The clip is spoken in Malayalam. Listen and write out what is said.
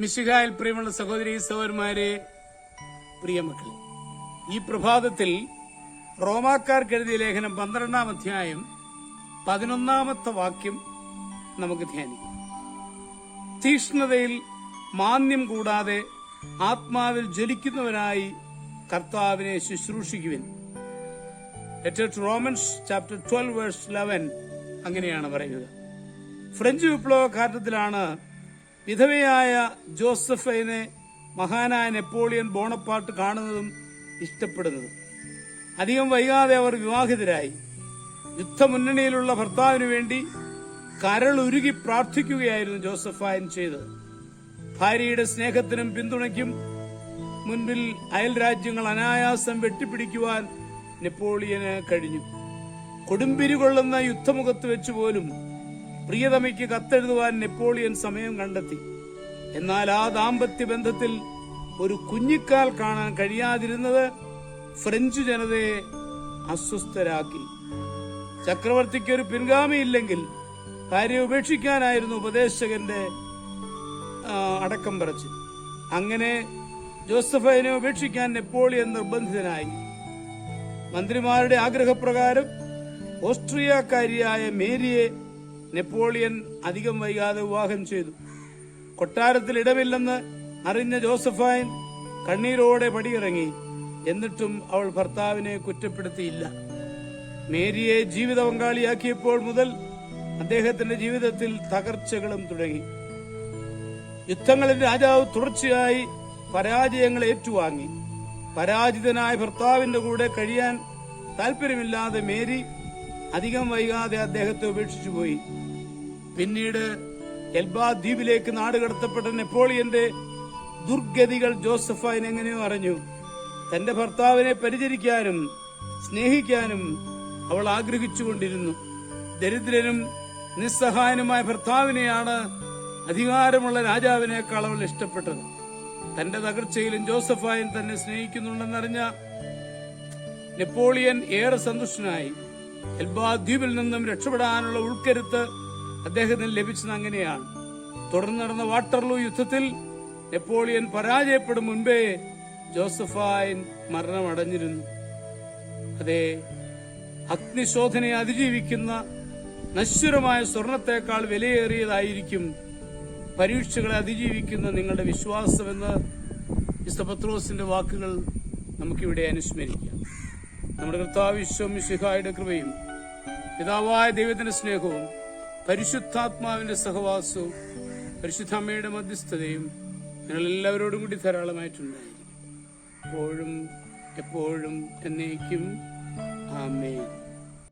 മിശിഹായിൽ പ്രിയമുള്ള സഹോദരി സഹോദരന്മാരെ പ്രിയമക്കളെ ഈ പ്രഭാതത്തിൽ റോമാക്കാർക്ക് എഴുതിയ ലേഖനം പന്ത്രണ്ടാം അധ്യായം പതിനൊന്നാമത്തെ വാക്യം നമുക്ക് ധ്യാനിക്കാം. തീഷ്ണതയിൽ മാന്യം കൂടാതെ ആത്മാവിൽ ജ്വലിക്കുന്നവരായി കർത്താവിനെ ശുശ്രൂഷിക്കുവിൻ. Romans chapter twelve verse eleven അങ്ങനെയാണ് പറയുന്നത്. ഫ്രഞ്ച് വിപ്ലവ കാലത്തിലാണ് വിധവയായ ജോസഫൈനെ മഹാനായ നെപ്പോളിയൻ ബോണപ്പാട്ട് കാണുന്നതും ഇഷ്ടപ്പെടുന്നതും. അധികം വൈകാതെ അവർ വിവാഹിതരായി. യുദ്ധമുന്നണിയിലുള്ള ഭർത്താവിനു വേണ്ടി കരളുരുകി പ്രാർത്ഥിക്കുകയായിരുന്നു ജോസഫായൻ ചെയ്തത്. ഭാര്യയുടെ സ്നേഹത്തിനും പിന്തുണയ്ക്കും മുൻപിൽ അയൽ രാജ്യങ്ങൾ അനായാസം വെട്ടിപ്പിടിക്കുവാൻ നെപ്പോളിയന് കഴിഞ്ഞു. കൊടുമ്പിരി കൊള്ളുന്ന യുദ്ധമുഖത്ത് വെച്ച് പോലും പ്രിയതമയ്ക്ക് കത്തെഴുതുവാൻ നെപ്പോളിയൻ സമയം കണ്ടെത്തി. എന്നാൽ ആ ദാമ്പത്യ ബന്ധത്തിൽ ഒരു കുഞ്ഞിക്കാൽ കാണാൻ കഴിയാതിരുന്നത് ഫ്രഞ്ച് ജനതയെ അസ്വസ്ഥരാക്കി. ചക്രവർത്തിക്ക് ഒരു പിൻഗാമിയില്ലെങ്കിൽ ഭാര്യ ഉപേക്ഷിക്കാനായിരുന്നു ഉപദേശകന്റെ അടക്കം പറച്ച്. അങ്ങനെ ജോസഫിനെ ഉപേക്ഷിക്കാൻ നെപ്പോളിയൻ നിർബന്ധിതനായി. മന്ത്രിമാരുടെ ആഗ്രഹപ്രകാരം ഓസ്ട്രിയക്കാരിയായ മേരിയെ നെപ്പോളിയൻ അധികം വൈകാതെ വിവാഹം ചെയ്തു. കൊട്ടാരത്തിൽ ഇടമില്ലെന്ന് അറിഞ്ഞ ജോസഫൈൻ കണ്ണീരോടെ പടിയിറങ്ങി. എന്നിട്ടും അവൾ ഭർത്താവിനെ കുറ്റപ്പെടുത്തിയില്ല. മേരിയെ ജീവിത പങ്കാളിയാക്കിയപ്പോൾ മുതൽ അദ്ദേഹത്തിന്റെ ജീവിതത്തിൽ തകർച്ചകളും തുടങ്ങി. യുദ്ധങ്ങളിൽ രാജാവ് തുടർച്ചയായി പരാജയങ്ങൾ ഏറ്റുവാങ്ങി. പരാജിതനായ ഭർത്താവിന്റെ കൂടെ കഴിയാൻ താല്പര്യമില്ലാതെ മേരി അധികം വൈകാതെ അദ്ദേഹത്തെ ഉപേക്ഷിച്ചുപോയി. പിന്നീട് എൽബാ ദ്വീപിലേക്ക് നാടുകടത്തപ്പെട്ട നെപ്പോളിയന്റെ ദുർഗതികൾ ജോസഫൈൻ എങ്ങനെയോ അറിഞ്ഞു. തന്റെ ഭർത്താവിനെ പരിചരിക്കാനും സ്നേഹിക്കാനും അവൾ ആഗ്രഹിച്ചുകൊണ്ടിരുന്നു. ദരിദ്രനും നിസ്സഹായനുമായ ഭർത്താവിനെയാണ് അധികാരമുള്ള രാജാവിനേക്കാൾ അവൾ ഇഷ്ടപ്പെട്ടത്. തന്റെ തകർച്ചയിലും ജോസഫായൻ തന്നെ സ്നേഹിക്കുന്നുണ്ടെന്നറിഞ്ഞ നെപ്പോളിയൻ ഏറെ സന്തുഷ്ടനായി. എൽബാ ദ്വീപിൽ നിന്നും രക്ഷപ്പെടാനുള്ള ഉൾക്കരുത്ത് അദ്ദേഹത്തിന് ലഭിച്ചത് അങ്ങനെയാണ്. തുടർന്ന് നടന്ന വാട്ടർലൂ യുദ്ധത്തിൽ നെപ്പോളിയൻ പരാജയപ്പെടും മുൻപേ ജോസഫായൻ മരണമടഞ്ഞിരുന്നു. അതെ അഗ്നിശോധനയെ അതിജീവിക്കുന്ന നശ്വരമായ സ്വർണത്തെക്കാൾ വിലയേറിയതായിരിക്കും പരീക്ഷകളെ അതിജീവിക്കുന്ന നിങ്ങളുടെ വിശ്വാസമെന്ന് മിസ്റ്റർ പത്രോസിന്റെ വാക്കുകൾ നമുക്കിവിടെ അനുസ്മരിക്കാം. നമ്മുടെ കർത്താവിശ്വം ശിഖായുടെ കൃപയും പിതാവായ ദൈവത്തിന്റെ സ്നേഹവും പരിശുദ്ധാത്മാവിന്റെ സഹവാസവും പരിശുദ്ധ അമ്മയുടെ മധ്യസ്ഥതയും ഞങ്ങൾ എല്ലാവരോടും കൂടി ധാരാളമായിട്ടുണ്ടായിരിക്കും എപ്പോഴും എപ്പോഴും എന്നേക്കും. ആമേൻ.